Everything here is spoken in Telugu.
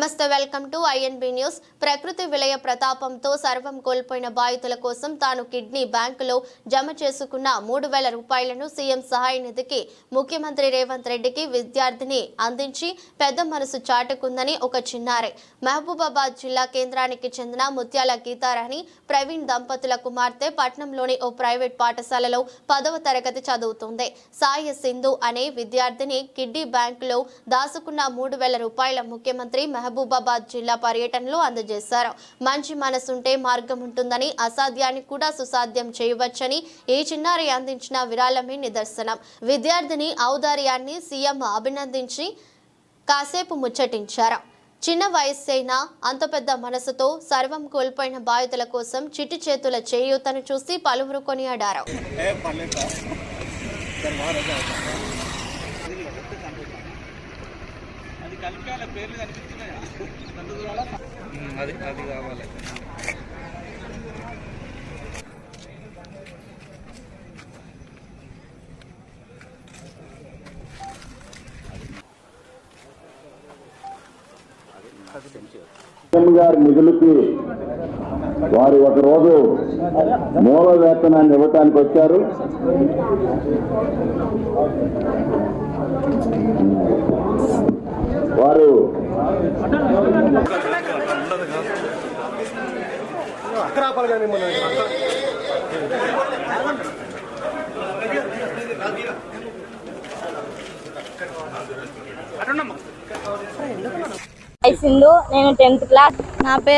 నమస్తే వెల్కమ్ టు ఐఎన్బి న్యూస్. ప్రకృతి విలయ ప్రతాపంతో సర్వం కోల్పోయిన బాధితుల కోసం తాను కిడ్నీ బ్యాంకులో జమ చేసుకున్న మూడు వేల రూపాయలను సీఎం సహాయ నిధికి ముఖ్యమంత్రి రేవంత్ రెడ్డికి విద్యార్థిని అందించి పెద్ద మనసు చాటుకుందని ఒక చిన్నారి. మహబూబాబాద్ జిల్లా కేంద్రానికి చెందిన ముత్యాల గీతారాణి ప్రవీణ్ దంపతుల కుమార్తె పట్నంలోని ఓ ప్రైవేట్ పాఠశాలలో పదవ తరగతి చదువుతుంది. సాయి సింధు అనే విద్యార్థిని కిడ్నీ బ్యాంకులో దాచుకున్న మూడు వేల రూపాయల ముఖ్యమంత్రి మహబూబాబాద్ జిల్లా పర్యటనలో అందజేశారు. మంచి మనసుంటే మార్గం ఉంటుందని అసాధ్యాన్ని కూడా సుసాధ్యం చేయవచ్చని ఈ చిన్నారి అందించిన విరాళమే నిదర్శనం. విద్యార్థిని ఔదార్యాన్ని సీఎం అభినందించి కాసేపు ముచ్చటించారు. చిన్న వయస్సైనా అంత పెద్ద మనసుతో సర్వం కోల్పోయిన బాధితుల కోసం చిట్టి చేతుల చేయూతను చూసి పలువురు కొనియాడారు. అది అది కావాలి గారి నిధులకి వారు ఒకరోజు మూల వేతనాన్ని ఇవ్వటానికి వచ్చారు వారు సింధు నేను టెన్త్ క్లాస్. నా పేరు